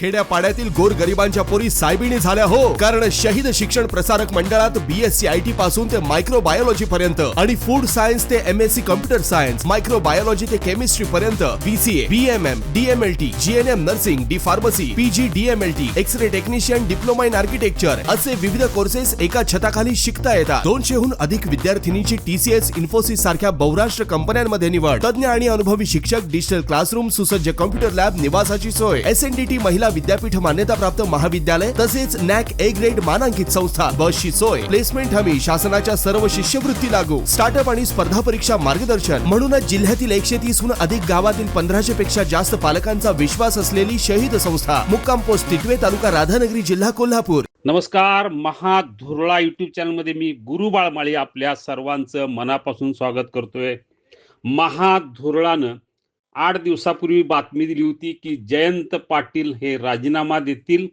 खेड्यापाड्यातील गोर गरिबांच्या पोरी सायबिणी झाल्या हो. कारण शहीद शिक्षण प्रसारक मंडळात बीएससी आय टी पासून ते मायक्रो बायोलॉजी पर्यंत आणि फूड सायन्स ते M S C computer science microbiology ते केमिस्ट्री पर्यंत BCA BMM DMLT GNM nursing D pharmacy PG DMLT X ray technician diploma in architecture असे विविध कोर्सेस एका छताखाली शिकता येतात. दोनशेहून अधिक विद्यार्थिनीची टीसीएस इन्फोसिस सारख्या बहुराष्ट्र कंपन्यांमध्ये निवड. तज्ञ आणि अनुभवी शिक्षक डिजिटल क्लासरूम सुसज्ज कम्प्युटर लॅब निवासाची सोय. एस एन डी टी महिला विद्यापीठ मान्यताप्राप्त महाविद्यालय तसेच नॅक ए ग्रेड मानांकित संस्था बसची सोय प्लेसमेंट हमी शासनाच्या सर्व शिष्यवृत्ती लागू स्टार्टअप आणि स्पर्धा परीक्षा मार्गदर्शन. म्हणूनच जिल्ह्यातील एकशे तीसहून अधिक गावातील पंधराशे पेक्षा जास्त पालकांचा विश्वास असलेली शहीद संस्था मुक्काम पोस्ट टिटवे तालुका राधानगरी जिल्हा कोल्हापूर. नमस्कार महाधुरळा युट्यूब चॅनलमध्ये मी गुरु बाळमाळी आपल्या सर्वांचं मनापासून स्वागत करतोय. महाधुरळानं आठ दिवसापूर्वी बातमी दिली होती की जयंत पाटील हे राजीनामा देतील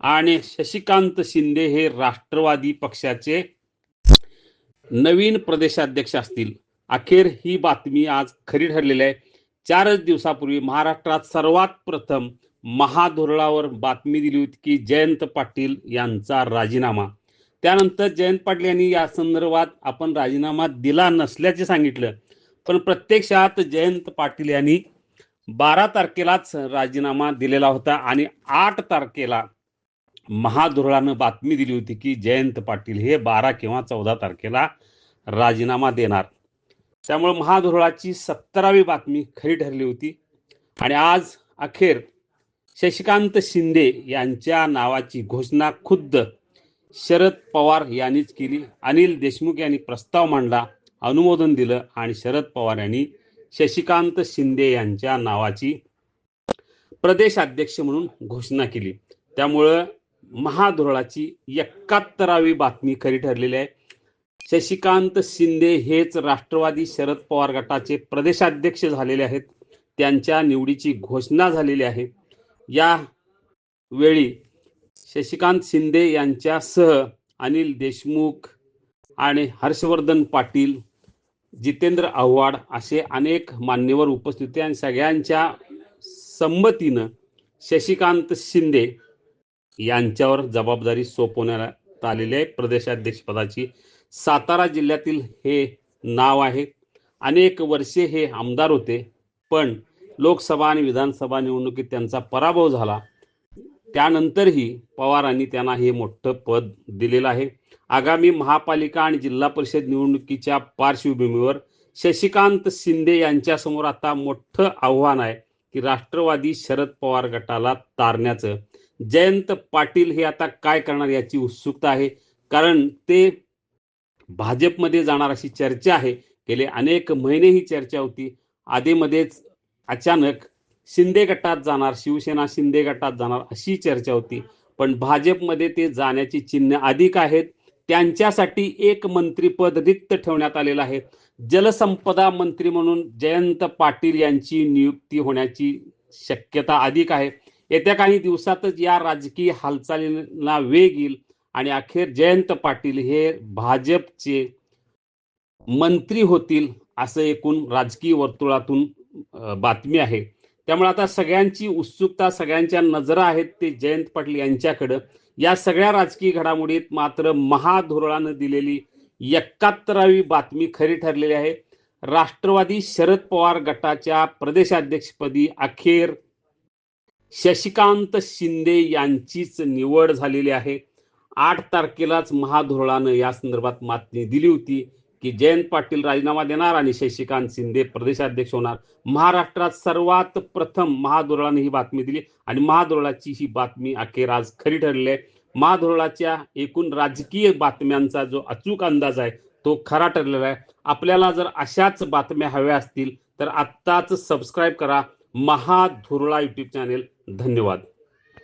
आणि शशिकांत शिंदे हे राष्ट्रवादी पक्षाचे नवीन प्रदेशाध्यक्ष असतील. अखेर ही बातमी आज खरी ठरलेली आहे. चारच दिवसापूर्वी महाराष्ट्रात सर्वात प्रथम महाधुरळावर बातमी दिली होती की जयंत पाटील यांचा राजीनामा. त्यानंतर जयंत पाटील यांनी या संदर्भात आपण राजीनामा दिला नसल्याचे सांगितलं. पण प्रत्यक्षात जयंत पाटील यांनी बारा तारखेलाच राजीनामा दिलेला होता आणि आठ तारखेला महाधुरळानं बातमी दिली होती की जयंत पाटील हे बारा किंवा चौदा तारखेला राजीनामा देणार. त्यामुळे महाधुरळाची सत्तरावी बातमी खरी ठरली होती. आणि आज अखेर शशिकांत शिंदे यांच्या नावाची घोषणा खुद्द शरद पवार यांनीच केली. अनिल देशमुख यांनी प्रस्ताव मांडला. अनुमोदन दिलं आणि शरद पवार यांनी शशिकांत शिंदे यांच्या नावाची प्रदेशाध्यक्ष म्हणून घोषणा केली. त्यामुळं महाधुरळाची एकाहत्तरावी बातमी खरी ठरलेली आहे. शशिकांत शिंदे हेच राष्ट्रवादी शरद पवार गटाचे प्रदेशाध्यक्ष झालेले आहेत. त्यांच्या निवडीची घोषणा झालेली आहे. या वेळी शशिकांत शिंदे यांच्यासह अनिल देशमुख आणि हर्षवर्धन पाटील जितेंद्र आव्हाड असे अनेक मान्यवर उपस्थित होते आणि सगळ्यांच्या संमतीनं शशिकांत शिंदे यांच्यावर जबाबदारी सोपवण्यात आलेली आहे. प्रदेशाध्यक्षपदाची सातारा जिल्ह्यातील हे नाव आहे. अनेक वर्षे हे आमदार होते पण लोकसभा आणि विधानसभा निवडणुकीत त्यांचा पराभव झाला. त्यानंतरही पवारांनी त्यांना हे मोठं पद दिलेलं आहे. आगामी महापालिका आणि जिल्हा परिषद निवडणुकीच्या पार्श्वभूमीवर शशिकांत शिंदे यांच्यासमोर आता मोठं आव्हान आहे की राष्ट्रवादी शरद पवार गटाला तारण्याचं. जयंत पाटील हे आता काय करणार याची उत्सुकता आहे. कारण ते भाजपमध्ये जाणार अशी चर्चा आहे. गेले अनेक महिने ही चर्चा होती. आधीमध्येच अचानक शिंदे गटात जाणार शिवसेना शिंदे गटात जाणार अशी चर्चा होती. पण भाजपमध्ये ते जाण्याची चिन्ह अधिक आहेत. त्यांच्यासाठी एक मंत्रीपद रिक्त ठेवण्यात आलेलं आहे. जलसंपदा मंत्री म्हणून जयंत पाटील यांची नियुक्ती होण्याची शक्यता अधिक आहे. येत्या काही दिवसातच या राजकीय हालचालींना वेग येईल आणि अखेर जयंत पाटील हे भाजपचे मंत्री होतील असं एकूण राजकीय वर्तुळातून बातमी आहे. त्यामुळे आता सगळ्यांची उत्सुकता सगळ्यांच्या नजरा आहेत ते जयंत पाटील यांच्याकडं. या सगळ्या राजकीय घडामोडीत मात्र महाधोरणानं दिलेली एकाहत्तरावी बातमी खरी ठरलेली आहे. राष्ट्रवादी शरद पवार गटाच्या प्रदेशाध्यक्षपदी अखेर शशिकांत शिंदे यांचीच निवड झालेली आहे. आठ तारखेलाच महाधोरणानं या संदर्भात बातमी दिली होती. की जयंत पाटील राजीनामा देणार आणि शशिकांत शिंदे प्रदेशाध्यक्ष होणार. महाराष्ट्रात सर्वात प्रथम महादुरळाने ही बातमी दिली आणि महादुरळाची ही बातमी अखेर आज खरी ठरली आहे. महादुरळाच्या एकूण राजकीय बातम्यांचा जो अचूक अंदाज आहे तो खरा ठरलेला आहे. आपल्याला जर अशाच बातम्या हव्या असतील तर आत्ताच सबस्क्राईब करा. महाधुरळा युट्यूब चॅनेल धन्यवाद.